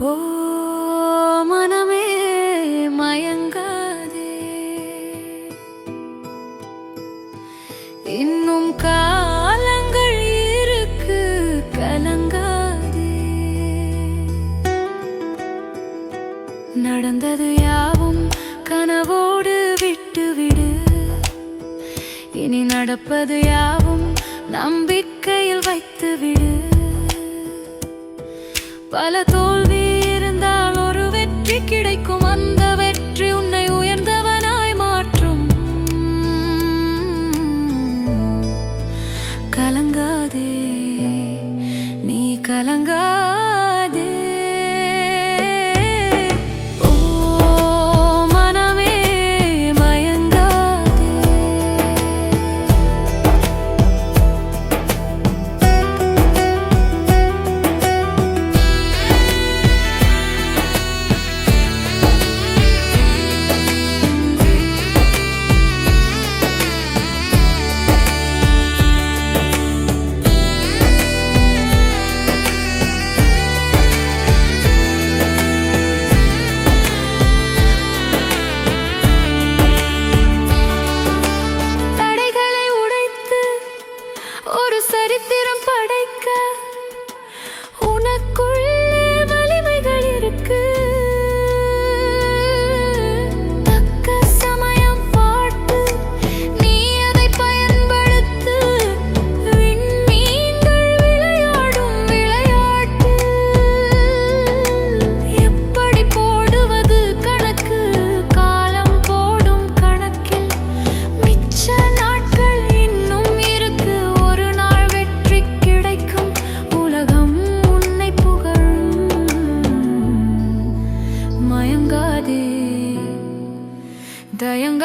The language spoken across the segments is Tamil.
ஓ மனமே மயங்காதே. இன்னும் காலங்கள் இருக்கு கலங்காதே. நடந்தது யாவும் கனவோடு விட்டுவிடு இனி நடப்பது யாவும் நம்பிக்கையில் வைத்துவிடு பல தோல்வி கிடைக்கும் அந்த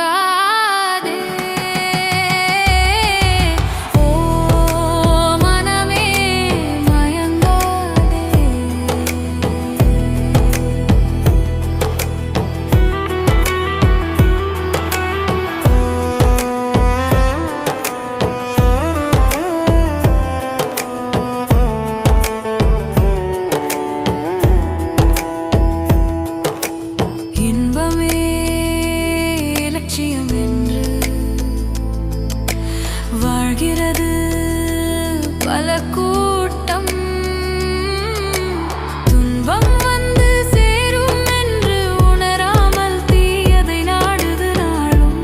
cry கூட்டம். துன்பம் வந்து சேரும் என்று உணராமல் தீயதை நாடுது நாளும்.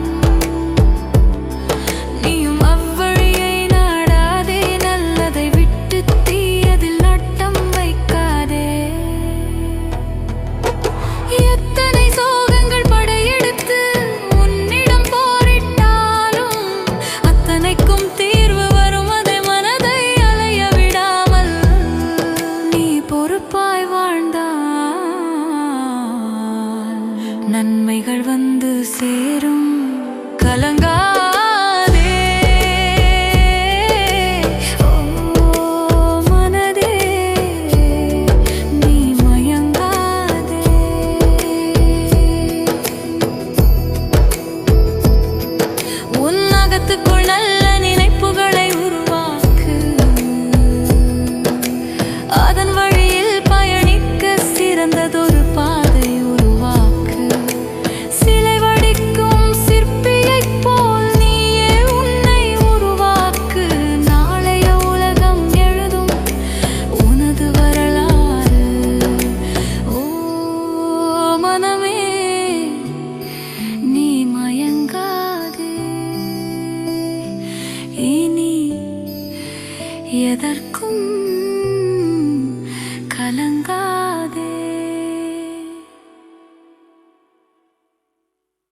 நீயும் அவ்வழியை நாடாதே நல்லதை விட்டு தீயதில் நட்டம் வைக்காதே. எத்தனை சோகங்கள் படையெடுத்து உன்னிடம் போரிட்டாலும் அத்தனைக்கும் நன்மைகள் வந்து சேரும். கலங்க எதற்கும்